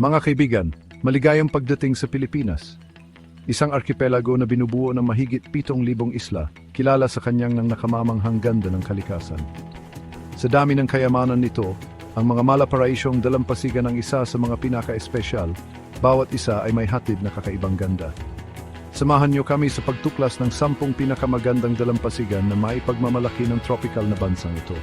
Mga kaibigan, maligayang pagdating sa Pilipinas. Isang arkipelago na binubuo ng mahigit 7,000 isla, kilala sa kanyang ng nakamamanghang ganda ng kalikasan. Sa dami ng kayamanan nito, ang mga malaparaisyong dalampasigan ang isa sa mga pinaka-espesyal, bawat isa ay may hatid na kakaibang ganda. Samahan niyo kami sa pagtuklas ng sampung pinakamagandang dalampasigan na maipagmamalaki ng tropical na bansang ito.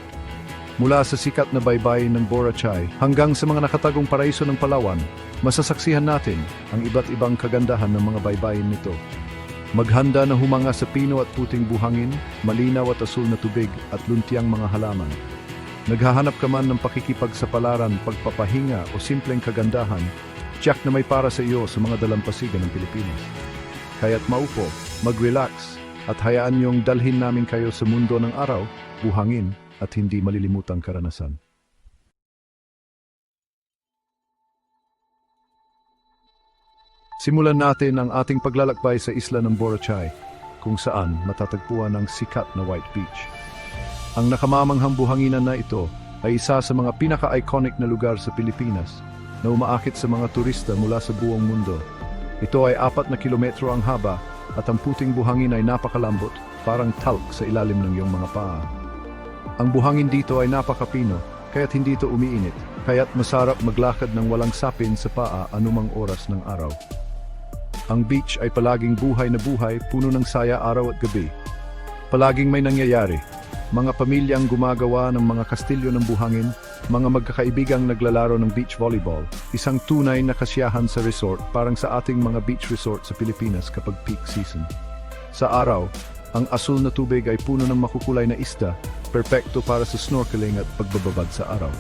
Mula sa sikat na baybayin ng Boracay hanggang sa mga nakatagong paraiso ng Palawan, masasaksihan natin ang iba't ibang kagandahan ng mga baybayin nito. Maghanda na humanga sa pino at puting buhangin, malinaw at asul na tubig at luntiang mga halaman. Naghahanap ka man ng pakikipagsapalaran, pagpapahinga o simpleng kagandahan, tiyak na may para sa iyo sa mga dalampasigan ng Pilipinas. Kaya't maupo, mag-relax, at hayaan niyong dalhin namin kayo sa mundo ng araw, buhangin, at hindi malilimutang karanasan. Simulan natin ang ating paglalakbay sa isla ng Boracay, kung saan matatagpuan ang sikat na White Beach. Ang nakamamanghang buhanginan na ito ay isa sa mga pinaka-iconic na lugar sa Pilipinas na umaakit sa mga turista mula sa buong mundo. Ito ay apat na kilometro ang haba at ang puting buhangin ay napakalambot, parang talc sa ilalim ng iyong mga paa. Ang buhangin dito ay napakapino, kaya't hindi ito umiinit, kaya't masarap maglakad ng walang sapin sa paa anumang oras ng araw. Ang beach ay palaging buhay na buhay, puno ng saya araw at gabi. Palaging may nangyayari. Mga pamilyang gumagawa ng mga kastilyo ng buhangin, mga magkakaibigang naglalaro ng beach volleyball, isang tunay na kasiyahan sa resort parang sa ating mga beach resort sa Pilipinas kapag peak season. Sa araw, ang asul na tubig ay puno ng makukulay na isda, perpekto para sa snorkeling at pagbababad sa araw.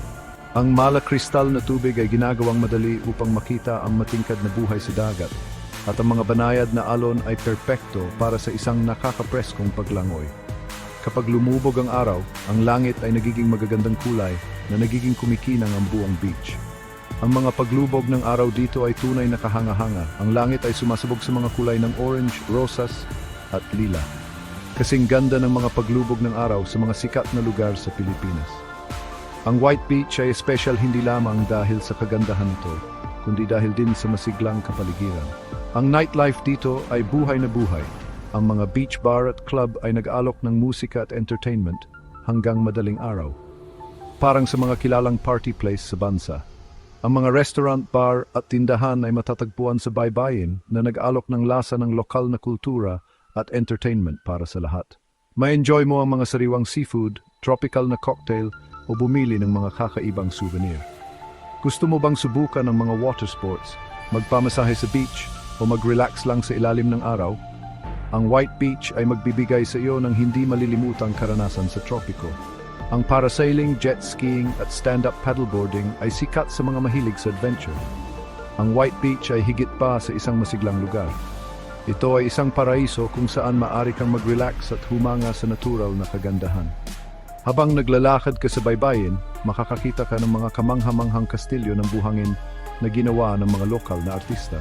Ang mala kristal na tubig ay ginagawang madali upang makita ang matingkad na buhay sa dagat, at ang mga banayad na alon ay perpekto para sa isang nakakapreskong paglangoy. Kapag lumubog ang araw, ang langit ay nagiging magagandang kulay na nagiging kumikinang ang buong beach. Ang mga paglubog ng araw dito ay tunay na kahanga-hanga. Ang langit ay sumasabog sa mga kulay ng orange, rosas, at lila. Kasing ganda ng mga paglubog ng araw sa mga sikat na lugar sa Pilipinas. Ang White Beach ay special hindi lamang dahil sa kagandahan nito, kundi dahil din sa masiglang kapaligiran. Ang nightlife dito ay buhay na buhay. Ang mga beach bar at club ay nag-alok ng musika at entertainment hanggang madaling araw. Parang sa mga kilalang party place sa bansa. Ang mga restaurant, bar at tindahan ay matatagpuan sa baybayin na nag-alok ng lasa ng lokal na kultura at entertainment para sa lahat. Ma-enjoy mo ang mga sariwang seafood, tropical na cocktail o bumili ng mga kakaibang souvenir. Gusto mo bang subukan ng mga water sports, magpamasahe sa beach o mag-relax lang sa ilalim ng araw? Ang White Beach ay magbibigay sa iyo ng hindi malilimutang karanasan sa tropiko. Ang parasailing, jet skiing at stand-up paddleboarding ay sikat sa mga mahilig sa adventure. Ang White Beach ay higit pa sa isang masiglang lugar. Ito ay isang paraiso kung saan maari kang mag-relax at humanga sa natural na kagandahan. Habang naglalakad ka sa baybayin, makakakita ka ng mga kamanghamanghang kastilyo ng buhangin na ginawa ng mga lokal na artista.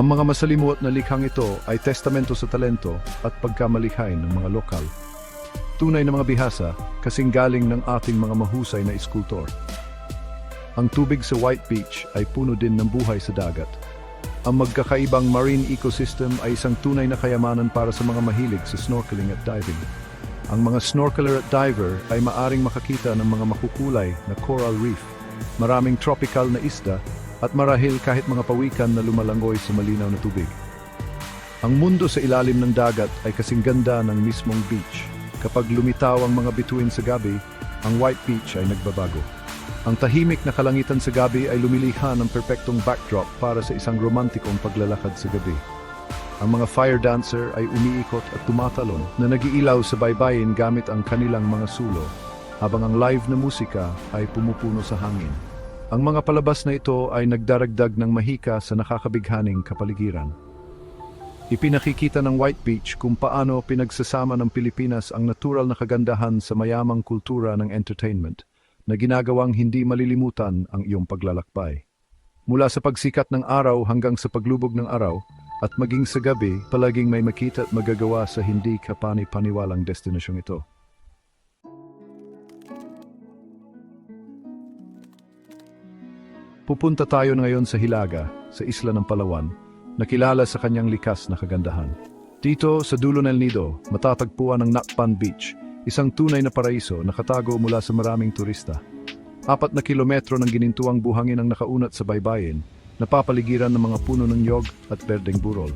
Ang mga masalimuot na likhang ito ay testamento sa talento at pagkamalikhay ng mga lokal. Tunay na mga bihasa kasing galing ng ating mga mahusay na iskultor. Ang tubig sa White Beach ay puno din ng buhay sa dagat. Ang magkakaibang marine ecosystem ay isang tunay na kayamanan para sa mga mahilig sa snorkeling at diving. Ang mga snorkeler at diver ay maaring makakita ng mga makukulay na coral reef, maraming tropical na isda, at marahil kahit mga pawikan na lumalangoy sa malinaw na tubig. Ang mundo sa ilalim ng dagat ay kasing ganda ng mismong beach. Kapag lumitaw ang mga bituin sa gabi, ang White Beach ay nagbabago. Ang tahimik na kalangitan sa gabi ay lumilikha ng perpektong backdrop para sa isang romantikong paglalakad sa gabi. Ang mga fire dancer ay umiikot at tumatalon na nagiilaw sa baybayin gamit ang kanilang mga sulo, habang ang live na musika ay pumupuno sa hangin. Ang mga palabas na ito ay nagdaragdag ng mahika sa nakakabighaning kapaligiran. Ipinakikita ng White Beach kung paano pinagsasama ng Pilipinas ang natural na kagandahan sa mayamang kultura ng entertainment na ginagawang hindi malilimutan ang iyong paglalakbay. Mula sa pagsikat ng araw hanggang sa paglubog ng araw, at maging sa gabi, palaging may makita at magagawa sa hindi kapani-paniwalang destinasyong ito. Pupunta tayo ngayon sa Hilaga, sa isla ng Palawan, na kilala sa kanyang likas na kagandahan. Dito, sa dulo ng Nido, matatagpuan ang Nakpan Beach, isang tunay na paraiso na katago mula sa maraming turista. Apat na kilometro ng ginintuang buhangin ang nakaunat sa baybayin, napapaligiran ng mga puno ng yog at berdeng burol.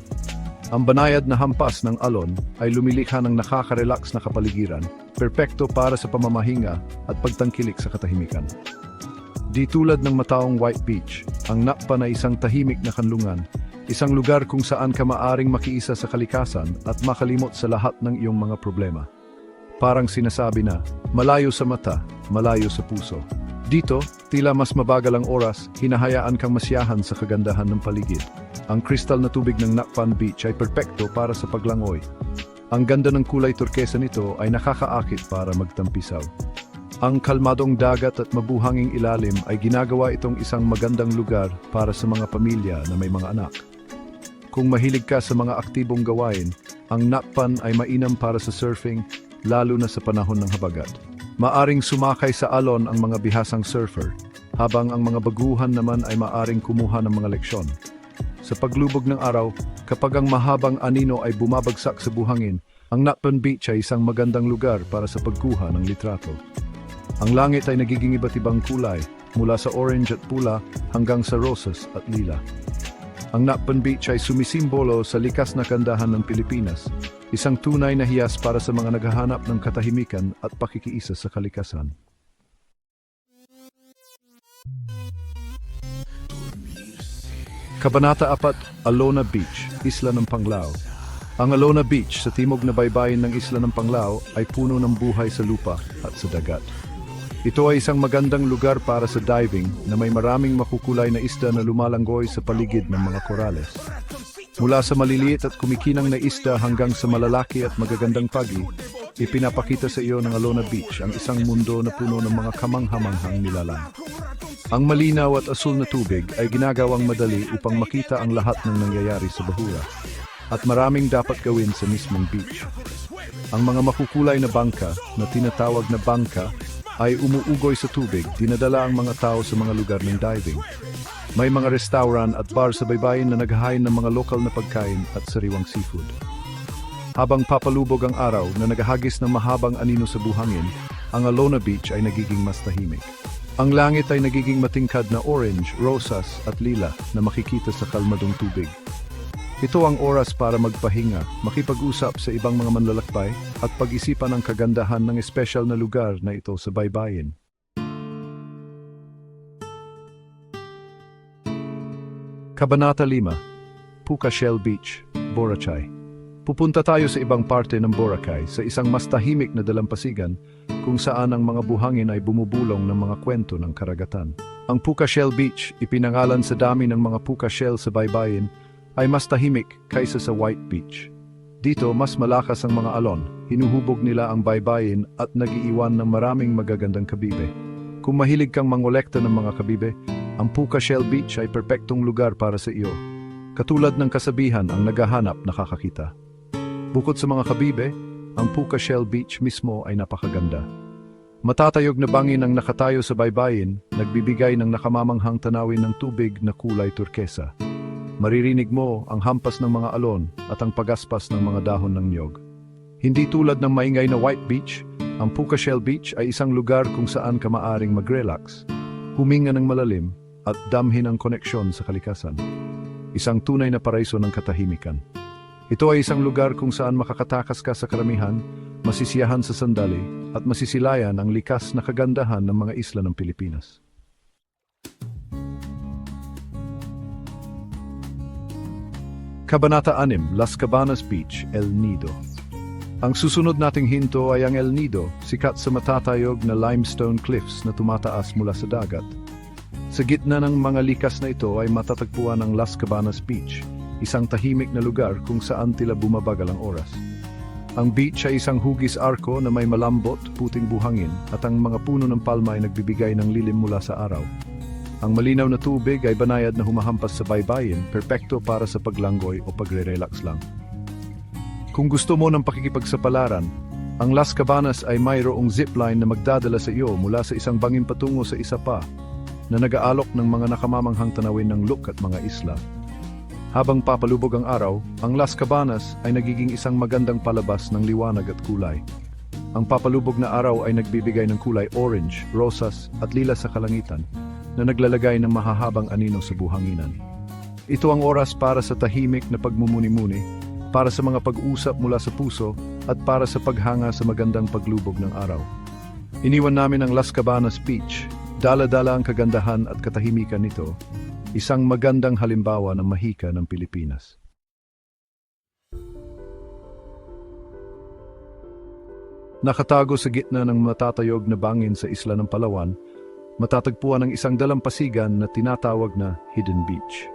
Ang banayad na hampas ng alon ay lumilikha ng nakaka-relax na kapaligiran, perpekto para sa pamamahinga at pagtangkilik sa katahimikan. Di tulad ng mataong White Beach, ang Nakpan ay isang tahimik na kanlungan, isang lugar kung saan ka maaring makiisa sa kalikasan at makalimot sa lahat ng iyong mga problema. Parang sinasabi na, malayo sa mata, malayo sa puso. Dito, tila mas mabagal ang oras, hinahayaan kang masyahan sa kagandahan ng paligid. Ang kristal na tubig ng Nakpan Beach ay perpekto para sa paglangoy. Ang ganda ng kulay turkesa nito ay nakakaakit para magtampisaw. Ang kalmadong dagat at mabuhanging ilalim ay ginagawa itong isang magandang lugar para sa mga pamilya na may mga anak. Kung mahilig ka sa mga aktibong gawain, ang Nakpan ay mainam para sa surfing, lalo na sa panahon ng habagat. Maaring sumakay sa alon ang mga bihasang surfer, habang ang mga baguhan naman ay maaring kumuha ng mga leksyon. Sa paglubog ng araw, kapag ang mahabang anino ay bumabagsak sa buhangin, ang Nakpan Beach ay isang magandang lugar para sa pagkuha ng litrato. Ang langit ay nagiging iba't ibang kulay, mula sa orange at pula hanggang sa rosas at lila. Ang Nakpan Beach ay sumisimbolo sa likas na kandahan ng Pilipinas, isang tunay na hiyas para sa mga naghahanap ng katahimikan at pakikiisa sa kalikasan. Kabanata 4, Alona Beach, Isla ng Panglao. Ang Alona Beach sa timog na baybayin ng Isla ng Panglao ay puno ng buhay sa lupa at sa dagat. Ito ay isang magandang lugar para sa diving na may maraming makukulay na isda na lumalanggoy sa paligid ng mga korales. Mula sa maliliit at kumikinang na isda hanggang sa malalaki at magagandang pagi, ipinapakita sa iyo ng Alona Beach ang isang mundo na puno ng mga kamanghamanghang nilalang. Ang malinaw at asul na tubig ay ginagawang madali upang makita ang lahat ng nangyayari sa bahura at maraming dapat gawin sa mismong beach. Ang mga makukulay na bangka na tinatawag na bangka ay umuugoy sa tubig, dinadala ang mga tao sa mga lugar ng diving. May mga restaurant at bar sa baybayin na naghahain ng mga lokal na pagkain at sariwang seafood. Habang papalubog ang araw na nagahagis ng mahabang anino sa buhangin, ang Alona Beach ay nagiging mas tahimik. Ang langit ay nagiging matingkad na orange, rosas at lila na makikita sa kalmadong tubig. Ito ang oras para magpahinga, makipag-usap sa ibang mga manlalakbay at pag-isipan ang kagandahan ng espesyal na lugar na ito sa baybayin. Kabanata 5, Puka Shell Beach, Boracay. Pupunta tayo sa ibang parte ng Boracay sa isang mas tahimik na dalampasigan kung saan ang mga buhangin ay bumubulong ng mga kwento ng karagatan. Ang Puka Shell Beach, ipinangalan sa dami ng mga puka shell sa baybayin, ay mas tahimik kaysa sa White Beach. Dito, mas malakas ang mga alon, hinuhubog nila ang baybayin at nagiiwan ng maraming magagandang kabibe. Kung mahilig kang mangolekta ng mga kabibe, ang Puka Shell Beach ay perpektong lugar para sa iyo. Katulad ng kasabihan, ang naghahanap nakakakita. Bukod sa mga kabibe, ang Puka Shell Beach mismo ay napakaganda. Matatayog na bangin ang nakatayo sa baybayin, nagbibigay ng nakamamanghang tanawin ng tubig na kulay turkesa. Maririnig mo ang hampas ng mga alon at ang pagaspas ng mga dahon ng niyog. Hindi tulad ng maingay na White Beach, ang Puka Shell Beach ay isang lugar kung saan ka maaring mag-relax, huminga ng malalim at damhin ang koneksyon sa kalikasan. Isang tunay na paraiso ng katahimikan. Ito ay isang lugar kung saan makakatakas ka sa karamihan, masisiyahan sa sandali, at masisilayan ang likas na kagandahan ng mga isla ng Pilipinas. Kabanata 6, Las Cabanas Beach, El Nido. Ang susunod nating hinto ay ang El Nido, sikat sa matatayog na limestone cliffs na tumataas mula sa dagat. Sa gitna ng mga likas na ito ay matatagpuan ang Las Cabanas Beach, isang tahimik na lugar kung saan tila bumabagal ang oras. Ang beach ay isang hugis arko na may malambot, puting buhangin at ang mga puno ng palma ay nagbibigay ng lilim mula sa araw. Ang malinaw na tubig ay banayad na humahampas sa baybayin, perpekto para sa paglanggoy o pagre-relax lang. Kung gusto mo ng pakikipagsapalaran, ang Las Cabanas ay mayroong zipline na magdadala sa iyo mula sa isang bangin patungo sa isa pa. Na nag-aalok ng mga nakamamanghang tanawin ng look at mga isla. Habang papalubog ang araw, ang Las Cabanas ay nagiging isang magandang palabas ng liwanag at kulay. Ang papalubog na araw ay nagbibigay ng kulay orange, rosas at lila sa kalangitan na naglalagay ng mahahabang anino sa buhanginan. Ito ang oras para sa tahimik na pagmumuni-muni, para sa mga pag-usap mula sa puso at para sa paghanga sa magandang paglubog ng araw. Iniwan namin ang Las Cabanas Beach, dala-dala ang kagandahan at katahimikan nito, isang magandang halimbawa ng mahika ng Pilipinas. Nakatago sa gitna ng matatayog na bangin sa isla ng Palawan, matatagpuan ang isang dalampasigan na tinatawag na Hidden Beach.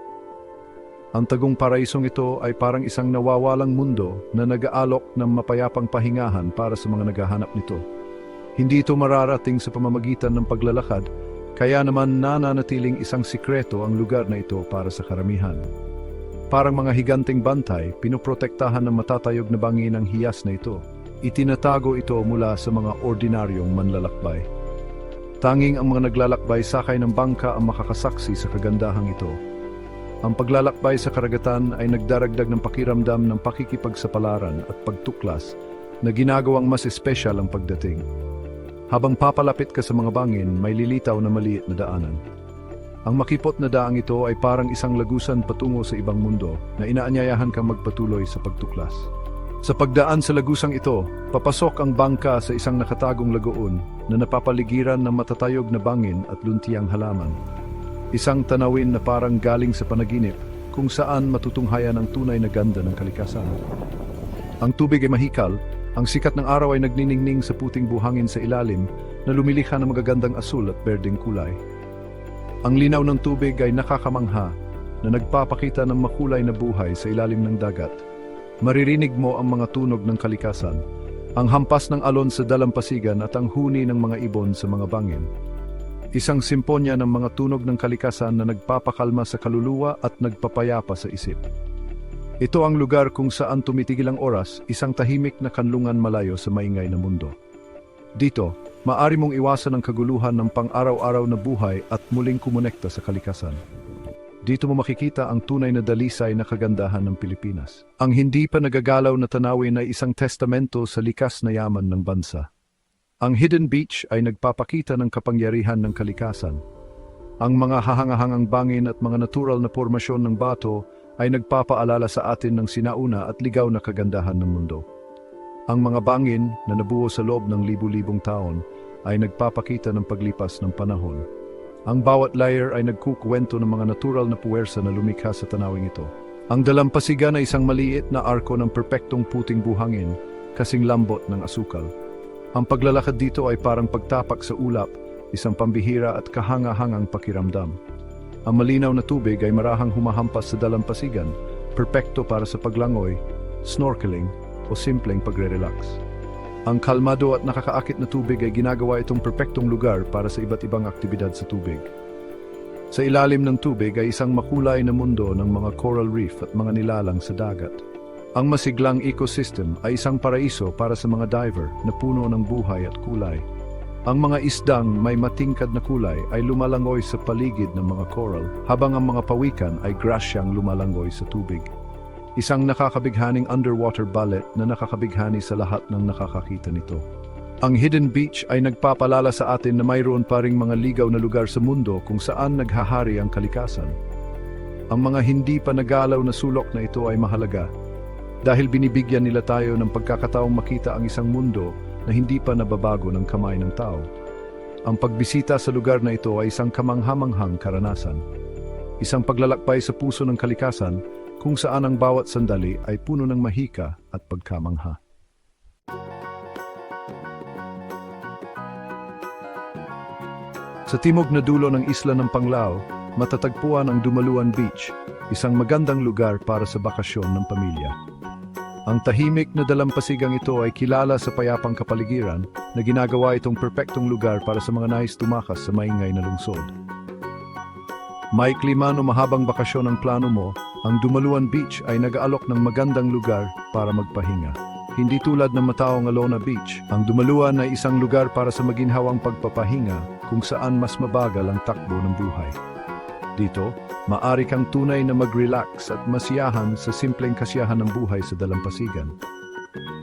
Ang tagong paraisong ito ay parang isang nawawalang mundo na nag-aalok ng mapayapang pahingahan para sa mga naghahanap nito. Hindi ito mararating sa pamamagitan ng paglalakad, kaya naman nananatiling isang sikreto ang lugar na ito para sa karamihan. Parang mga higanting bantay, pinoprotektahan ng matatayog na bangin ang hiyas na ito. Itinatago ito mula sa mga ordinaryong manlalakbay. Tanging ang mga naglalakbay sakay ng bangka ang makakasaksi sa kagandahang ito. Ang paglalakbay sa karagatan ay nagdaragdag ng pakiramdam ng pakikipagsapalaran at pagtuklas na ginagawang mas espesyal ang pagdating. Habang papalapit ka sa mga bangin, may lilitaw na maliit na daanan. Ang makipot na daang ito ay parang isang lagusan patungo sa ibang mundo na inaanyayahan kang magpatuloy sa pagtuklas. Sa pagdaan sa lagusang ito, papasok ang bangka sa isang nakatagong lagoon na napapaligiran ng matatayog na bangin at luntiang halaman. Isang tanawin na parang galing sa panaginip kung saan matutunghayan ang tunay na ganda ng kalikasan. Ang tubig ay mahikal, ang sikat ng araw ay nagniningning sa puting buhangin sa ilalim na lumilikha ng magagandang asul at berdeng kulay. Ang linaw ng tubig ay nakakamangha na nagpapakita ng makulay na buhay sa ilalim ng dagat. Maririnig mo ang mga tunog ng kalikasan, ang hampas ng alon sa dalampasigan at ang huni ng mga ibon sa mga bangin. Isang simponya ng mga tunog ng kalikasan na nagpapakalma sa kaluluwa at nagpapayapa sa isip. Ito ang lugar kung saan tumitigil ang oras, isang tahimik na kanlungan malayo sa maingay na mundo. Dito, maari mong iwasan ang kaguluhan ng pang-araw-araw na buhay at muling kumonekta sa kalikasan. Dito mo makikita ang tunay na dalisay na kagandahan ng Pilipinas. Ang hindi pa nagagalaw na tanawin ay isang testamento sa likas na yaman ng bansa. Ang Hidden Beach ay nagpapakita ng kapangyarihan ng kalikasan. Ang mga hahangahangang bangin at mga natural na formasyon ng bato ay nagpapaalala sa atin ng sinauna at ligaw na kagandahan ng mundo. Ang mga bangin na nabuo sa loob ng libu-libong taon ay nagpapakita ng paglipas ng panahon. Ang bawat layer ay nagkukwento ng mga natural na puwersa na lumikha sa tanawing ito. Ang dalampasigan ay isang maliit na arko ng perpektong puting buhangin, kasing lambot ng asukal. Ang paglalakad dito ay parang pagtapak sa ulap, isang pambihira at kahanga-hangang pakiramdam. Ang malinaw na tubig ay marahang humahampas sa dalampasigan, perpekto para sa paglangoy, snorkeling, o simpleng pagre-relax. Ang kalmado at nakakaakit na tubig ay ginagawa itong perpektong lugar para sa iba't ibang aktibidad sa tubig. Sa ilalim ng tubig ay isang makulay na mundo ng mga coral reef at mga nilalang sa dagat. Ang masiglang ecosystem ay isang paraiso para sa mga diver na puno ng buhay at kulay. Ang mga isdang may matingkad na kulay ay lumalangoy sa paligid ng mga coral, habang ang mga pawikan ay grasyang lumalangoy sa tubig. Isang nakakabighaning underwater ballet na nakakabighani sa lahat ng nakakakita nito. Ang Hidden Beach ay nagpapalala sa atin na mayroon pa ring mga ligaw na lugar sa mundo kung saan naghahari ang kalikasan. Ang mga hindi pa nagalaw na sulok na ito ay mahalaga dahil binibigyan nila tayo ng pagkakataong makita ang isang mundo na hindi pa nababago ng kamay ng tao. Ang pagbisita sa lugar na ito ay isang kamanghamanghang karanasan. Isang paglalakbay sa puso ng kalikasan kung saan ang bawat sandali ay puno ng mahika at pagkamangha. Sa timog na dulo ng isla ng Panglao, matatagpuan ang Dumaluan Beach, isang magandang lugar para sa bakasyon ng pamilya. Ang tahimik na dalampasigang ito ay kilala sa payapang kapaligiran na ginagawa itong perpektong lugar para sa mga nais tumakas sa maingay na lungsod. May klima o mahabang bakasyon ang plano mo, ang Dumaluan Beach ay nag-aalok ng magandang lugar para magpahinga. Hindi tulad ng Mataong Alona Beach, ang Dumaluan ay isang lugar para sa maginhawang pagpapahinga kung saan mas mabagal ang takbo ng buhay. Dito, maari kang tunay na mag-relax at masiyahan sa simpleng kasiyahan ng buhay sa dalampasigan.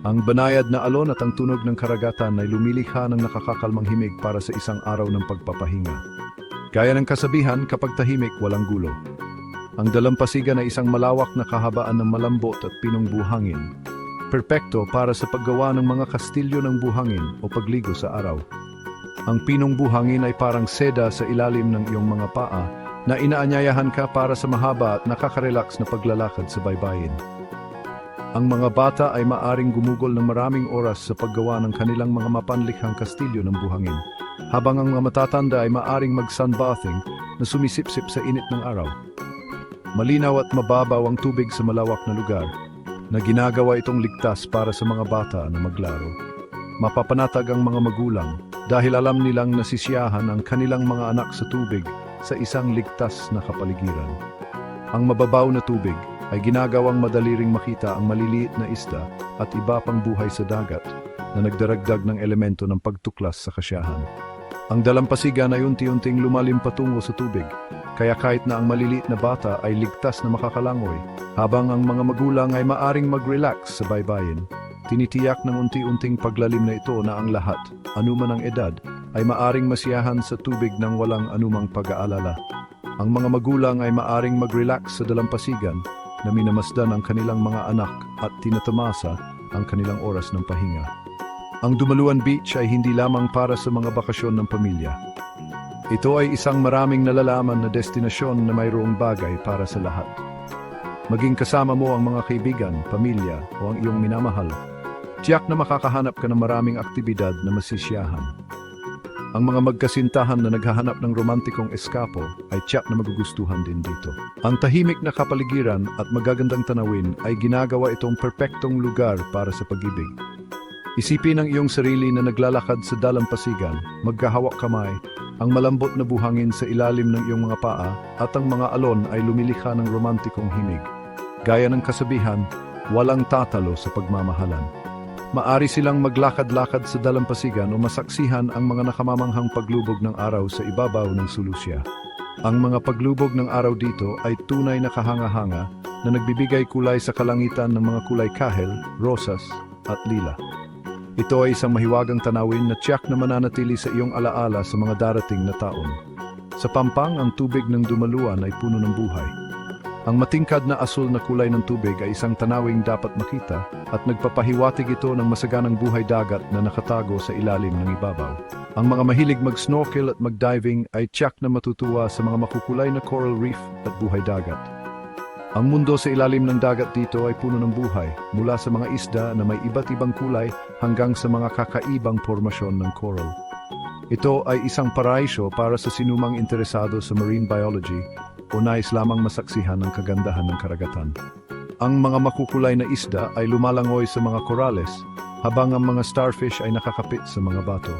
Ang banayad na alon at ang tunog ng karagatan ay lumilikha ng nakakakalmang himig para sa isang araw ng pagpapahinga. Gaya ng kasabihan, kapag tahimik, walang gulo. Ang dalampasigan ay isang malawak na kahabaan ng malambot at pinong buhangin. Perpekto para sa paggawa ng mga kastilyo ng buhangin o pagligo sa araw. Ang pinong buhangin ay parang seda sa ilalim ng iyong mga paa na inaanyayahan ka para sa mahaba at nakaka-relax na paglalakad sa baybayin. Ang mga bata ay maaring gumugol ng maraming oras sa paggawa ng kanilang mga mapanlikhang kastilyo ng buhangin, habang ang mga matatanda ay maaring mag-sunbathing na sumisipsip sa init ng araw. Malinaw at mababaw ang tubig sa malawak na lugar, na ginagawa itong ligtas para sa mga bata na maglaro. Mapapanatag ang mga magulang dahil alam nilang nasisiyahan ang kanilang mga anak sa tubig sa isang ligtas na kapaligiran. Ang mababaw na tubig ay ginagawang madali ring makita ang maliliit na isda at iba pang buhay sa dagat na nagdaragdag ng elemento ng pagtuklas sa kasyahan. Ang dalampasigan ay unti-unting lumalim patungo sa tubig, kaya kahit na ang maliliit na bata ay ligtas na makakalangoy, habang ang mga magulang ay maaring mag-relax sa baybayin, tinitiyak ng unti-unting paglalim na ito na ang lahat, anuman ang edad, ay maaring masiyahan sa tubig ng walang anumang pag-aalala. Ang mga magulang ay maaring mag-relax sa dalampasigan na minamasdan ang kanilang mga anak at tinatamasa ang kanilang oras ng pahinga. Ang Dumaluan Beach ay hindi lamang para sa mga bakasyon ng pamilya. Ito ay isang maraming nalalaman na destinasyon na mayroong bagay para sa lahat. Maging kasama mo ang mga kaibigan, pamilya o ang iyong minamahal. Tiyak na makakahanap ka ng maraming aktibidad na masisiyahan. Ang mga magkasintahan na naghahanap ng romantikong eskapo ay tiyak na magugustuhan din dito. Ang tahimik na kapaligiran at magagandang tanawin ay ginagawa itong perpektong lugar para sa pag-ibig. Isipin ang iyong sarili na naglalakad sa dalampasigan, magkahawak kamay, ang malambot na buhangin sa ilalim ng iyong mga paa at ang mga alon ay lumilikha ng romantikong himig. Gaya ng kasabihan, walang tatalo sa pagmamahalan. Maari silang maglakad-lakad sa dalampasigan o masaksihan ang mga nakamamanghang paglubog ng araw sa ibabaw ng Sulusya. Ang mga paglubog ng araw dito ay tunay na kahanga-hanga na nagbibigay kulay sa kalangitan ng mga kulay kahel, rosas, at lila. Ito ay isang mahiwagang tanawin na tiyak na mananatili sa iyong alaala sa mga darating na taon. Sa pampang, ang tubig ng dumaluan ay puno ng buhay. Ang matingkad na asul na kulay ng tubig ay isang tanawing dapat makita at nagpapahiwatig ito ng masaganang buhay dagat na nakatago sa ilalim ng ibabaw. Ang mga mahilig mag-snorkel at mag-diving ay tiyak na matutuwa sa mga makukulay na coral reef at buhay dagat. Ang mundo sa ilalim ng dagat dito ay puno ng buhay, mula sa mga isda na may iba't ibang kulay hanggang sa mga kakaibang formasyon ng coral. Ito ay isang paraiso para sa sinumang interesado sa marine biology o nais lamang masaksihan ng kagandahan ng karagatan. Ang mga makukulay na isda ay lumalangoy sa mga korales, habang ang mga starfish ay nakakapit sa mga bato.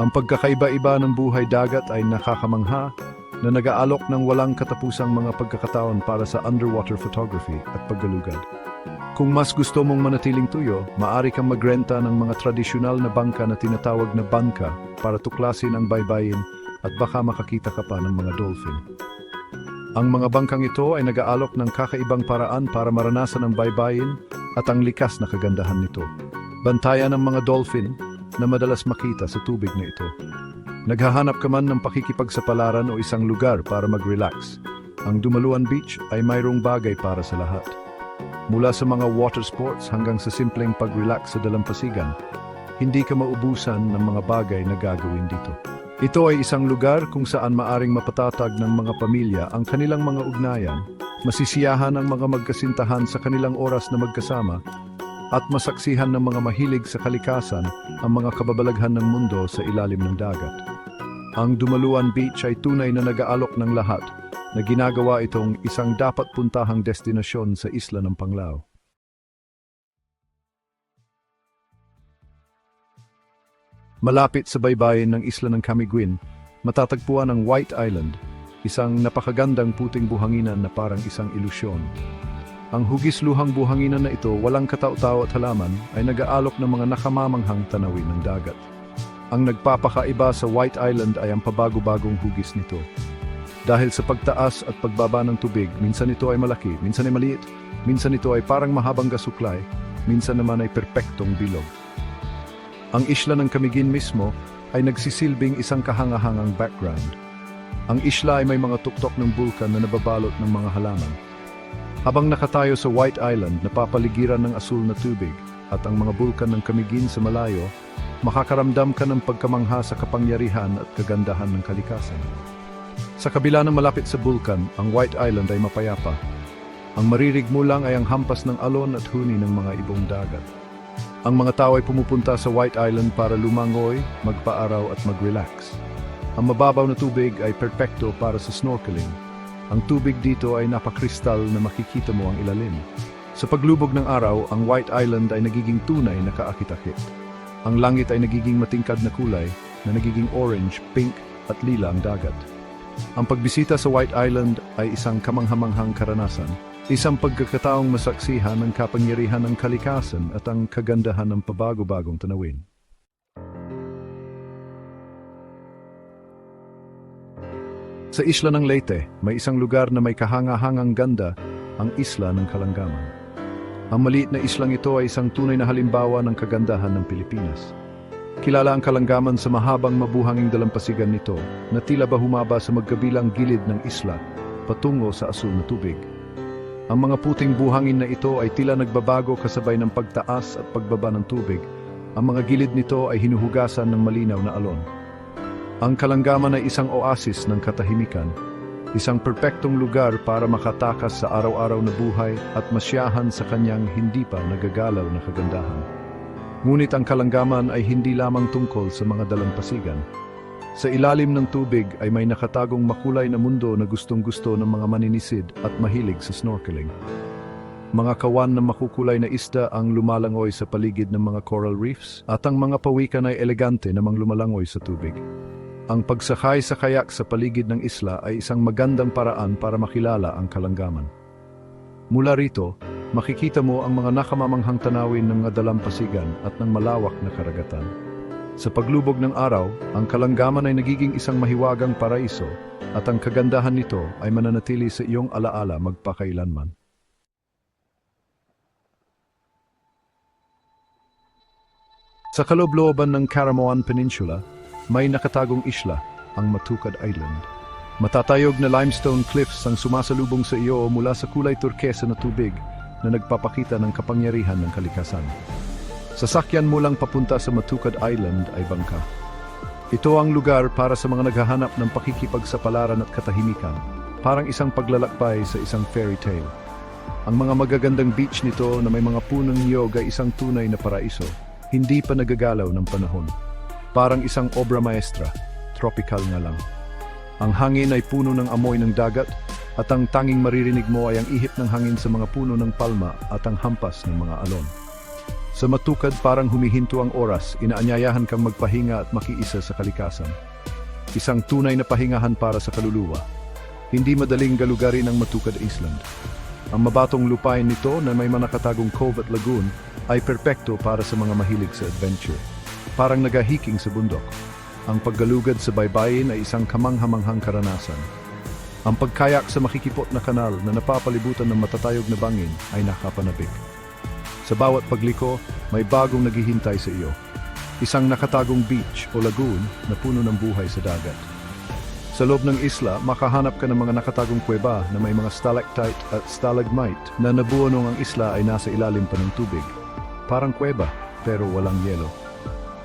Ang pagkakaiba-iba ng buhay dagat ay nakakamangha na nag-aalok ng walang katapusang mga pagkakataon para sa underwater photography at paggalugad. Kung mas gusto mong manatiling tuyo, maari kang magrenta ng mga tradisyonal na bangka na tinatawag na bangka para tuklasin ang baybayin at baka makakita ka pa ng mga dolphin. Ang mga bangkang ito ay nag-aalok ng kakaibang paraan para maranasan ang baybayin at ang likas na kagandahan nito. Bantayan ng mga dolphin na madalas makita sa tubig na ito. Naghahanap ka man ng pakikipagsapalaran o isang lugar para mag-relax. Ang Dumaluan Beach ay mayroong bagay para sa lahat. Mula sa mga water sports hanggang sa simpleng pag-relax sa dalampasigan, hindi ka maubusan ng mga bagay na gagawin dito. Ito ay isang lugar kung saan maaring mapatatag ng mga pamilya ang kanilang mga ugnayan, masisiyahan ang mga magkasintahan sa kanilang oras na magkasama, at masaksihan ng mga mahilig sa kalikasan ang mga kababalaghan ng mundo sa ilalim ng dagat. Ang Dumaluan Beach ay tunay na nag-aalok ng lahat na ginagawa itong isang dapat puntahang destinasyon sa isla ng Panglao. Malapit sa baybayin ng isla ng Camiguin, matatagpuan ang White Island, isang napakagandang puting buhanginan na parang isang ilusyon. Ang hugis-luhang buhanginan na ito, walang katao-tao at halaman, ay nag-aalok ng mga nakamamanghang tanawin ng dagat. Ang nagpapakaiba sa White Island ay ang pabago-bagong hugis nito. Dahil sa pagtaas at pagbaba ng tubig, minsan ito ay malaki, minsan ay maliit, minsan ito ay parang mahabang gasuklay, minsan naman ay perpektong bilog. Ang isla ng Camiguin mismo ay nagsisilbing isang kahangahangang background. Ang isla ay may mga tuktok ng bulkan na nababalot ng mga halaman. Habang nakatayo sa White Island, napapaligiran ng asul na tubig at ang mga bulkan ng Camiguin sa malayo, makakaramdam ka ng pagkamangha sa kapangyarihan at kagandahan ng kalikasan. Sa kabila ng malapit sa bulkan, ang White Island ay mapayapa. Ang maririg mo lang ay ang hampas ng alon at huni ng mga ibong dagat. Ang mga tao ay pumupunta sa White Island para lumangoy, magpaaraw at mag-relax. Ang mababaw na tubig ay perpekto para sa snorkeling. Ang tubig dito ay napakristal na makikita mo ang ilalim. Sa paglubog ng araw, ang White Island ay nagiging tunay na kaakit-akit. Ang langit ay nagiging matingkad na kulay na nagiging orange, pink at lila ang dagat. Ang pagbisita sa White Island ay isang kamanghamanghang karanasan, isang pagkakataong masaksihan ng kapangyarihan ng kalikasan at ang kagandahan ng pabago-bagong tanawin. Sa isla ng Leyte, may isang lugar na may kahanga-hangang ganda, ang isla ng Kalanggaman. Ang maliit na islang ito ay isang tunay na halimbawa ng kagandahan ng Pilipinas. Kilala ang Kalanggaman sa mahabang mabuhanging dalampasigan nito na tila ba humaba sa magkabilang gilid ng isla patungo sa asul na tubig. Ang mga puting buhangin na ito ay tila nagbabago kasabay ng pagtaas at pagbaba ng tubig. Ang mga gilid nito ay hinuhugasan ng malinaw na alon. Ang Kalanggaman ay isang oasis ng katahimikan, isang perpektong lugar para makatakas sa araw-araw na buhay at masyahan sa kanyang hindi pa nagagalaw na kagandahan. Ngunit ang Kalanggaman ay hindi lamang tungkol sa mga dalampasigan. Sa ilalim ng tubig ay may nakatagong makulay na mundo na gustong-gusto ng mga maninisid at mahilig sa snorkeling. Mga kawan na makukulay na isda ang lumalangoy sa paligid ng mga coral reefs at ang mga pawikan ay elegante namang lumalangoy sa tubig. Ang pagsakay sa kayak sa paligid ng isla ay isang magandang paraan para makilala ang kalanggaman. Mula rito, makikita mo ang mga nakamamanghang tanawin ng mga dalampasigan at ng malawak na karagatan. Sa paglubog ng araw, ang kalanggaman ay nagiging isang mahiwagang paraiso at ang kagandahan nito ay mananatili sa iyong alaala magpakailanman. Sa kaloob-looban ng Caramoan Peninsula, may nakatagong isla, ang Matukad Island. Matatayog na limestone cliffs ang sumasalubong sa iyo mula sa kulay turkesa na tubig na nagpapakita ng kapangyarihan ng kalikasan. Sasakyan mo lang papunta sa Matukad Island ay bangka. Ito ang lugar para sa mga naghahanap ng pakikipagsapalaran at katahimikan, parang isang paglalakbay sa isang fairy tale. Ang mga magagandang beach nito na may mga punong niyog ay isang tunay na paraiso, hindi pa nagagalaw ng panahon. Parang isang obra maestra, tropical nga lang. Ang hangin ay puno ng amoy ng dagat at ang tanging maririnig mo ay ang ihip ng hangin sa mga puno ng palma at ang hampas ng mga alon. Sa matukad parang humihinto ang oras, inaanyayahan kang magpahinga at makiisa sa kalikasan. Isang tunay na pahingahan para sa kaluluwa. Hindi madaling galugarin ang Matukad Island. Ang mabatong lupain nito na may manakatagong cove at lagoon ay perpekto para sa mga mahilig sa adventure. Parang nagahiking sa bundok. Ang paggalugad sa baybayin ay isang kamanghamanghang karanasan. Ang pagkayak sa makikipot na kanal na napapalibutan ng matatayog na bangin ay nakapanabik. Sa bawat pagliko, may bagong naghihintay sa iyo. Isang nakatagong beach o lagoon na puno ng buhay sa dagat. Sa loob ng isla, makahanap ka ng mga nakatagong kuweba na may mga stalactite at stalagmite na nabuo nung ang isla ay nasa ilalim pa ng tubig. Parang kuweba, pero walang yelo.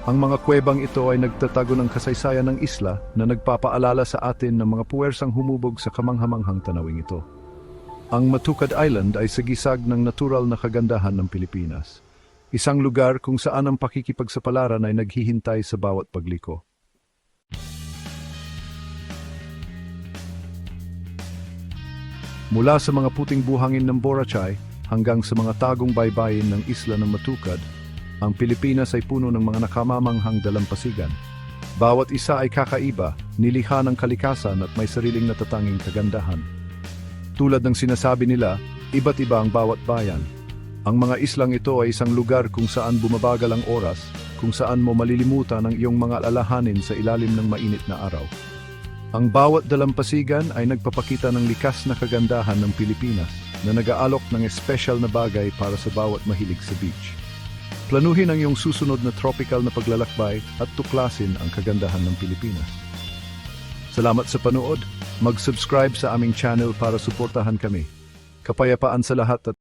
Ang mga kuwebang ito ay nagtatago ng kasaysayan ng isla na nagpapaalala sa atin ng mga puwersang humubog sa kamanghamanghang tanawing ito. Ang Matukad Island ay sagisag ng natural na kagandahan ng Pilipinas. Isang lugar kung saan ang pakikipagsapalaran ay naghihintay sa bawat pagliko. Mula sa mga puting buhangin ng Boracay hanggang sa mga tagong baybayin ng isla ng Matukad, ang Pilipinas ay puno ng mga nakamamanghang dalampasigan. Bawat isa ay kakaiba, nilikha ng kalikasan at may sariling natatanging kagandahan. Tulad ng sinasabi nila, iba't iba ang bawat bayan. Ang mga islang ito ay isang lugar kung saan bumabagal ang oras, kung saan mo malilimutan ang iyong mga alalahanin sa ilalim ng mainit na araw. Ang bawat dalampasigan ay nagpapakita ng likas na kagandahan ng Pilipinas na nag-aalok ng espesyal na bagay para sa bawat mahilig sa beach. Planuhin ang iyong susunod na tropical na paglalakbay at tuklasin ang kagandahan ng Pilipinas. Salamat sa panood. Mag-subscribe sa aming channel para suportahan kami. Kapayapaan sa lahat at